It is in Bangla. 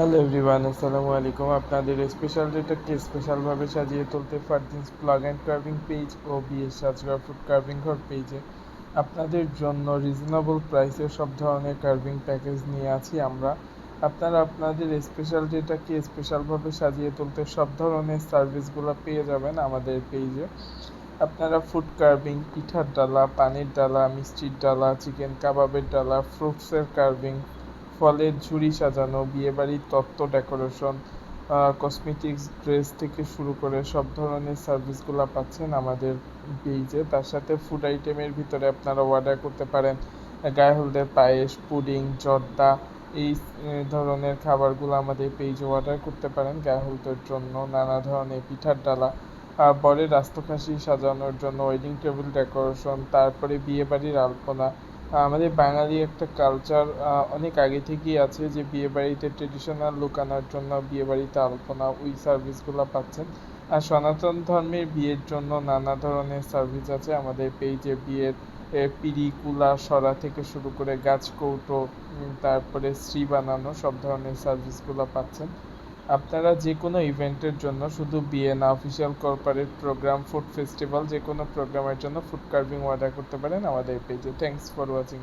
হ্যালো এভরিওয়ান, আসসালামু আলাইকুম। আপনাদের স্পেশাল ডেটাকে স্পেশালভাবে সাজিয়ে তুলতে Fardin's plug and carving page O BS Sajghor food carving ঘর পেজে আপনাদের জন্য রিজনেবল প্রাইসে সব ধরনের কার্ভিং প্যাকেজ নিয়ে আছি আমরা। আপনারা আপনাদের স্পেশাল ডেটাকে স্পেশালভাবে সাজিয়ে তুলতে সব ধরনের সার্ভিসগুলো পেয়ে যাবেন আমাদের পেজে আপনারা ফুড কার্ভিং পিঠার ডালা, পানির ডালা, মিষ্টির ডালা চিকেন কাবাবের ডালা ফ্রুটসের কার্ভিং ফলের ঝুড়ি সাজানো, বিয়েবাড়ির তত্ত্ব ডেকোরেশন কসমেটিক্স ড্রেস থেকে শুরু করে সব ধরনের সার্ভিসগুলো পাচ্ছেন আমাদের পেজে তার সাথে ফুড আইটেমের ভিতরে আপনারা অর্ডার করতে পারেন। গায়ে হলদের পায়েস, পুডিং, জর্দা, এই ধরনের খাবারগুলো আমাদের পেজে অর্ডার করতে পারেন। গায়ে হলদের জন্য নানা ধরনের পিঠার ডালা আর বরের রাস্তখাসি সাজানোর জন্য ওয়েডিং টেবিল ডেকোরেশন তারপরে বিয়েবাড়ির আলপনা আমাদের বাঙালি একটা কালচার অনেক আগে থেকেই আছে যে বিয়েবাড়িতে ট্রেডিশনাল লুক আনার জন্য বিয়েবাড়িতে আলপনা ওই সার্ভিসগুলো পাচ্ছেন। আর সনাতন ধর্মের বিয়ের জন্য নানা ধরনের সার্ভিস আছে। আমাদের পেজে বিয়ের পিড়ি, কুলা, সরা থেকে শুরু করে গাছ কৌটো তারপরে শ্রী বানানো সব ধরনের সার্ভিসগুলো পাচ্ছেন। আপনারা যে কোনো ইভেন্টের জন্য, শুধু বিয়ে না official corporate program food festival যে কোনো প্রোগ্রামের জন্য ফুড কার্ভিং অর্ডার করতে পারেন আমাদের পেজে থ্যাংকস ফর ওয়াচিং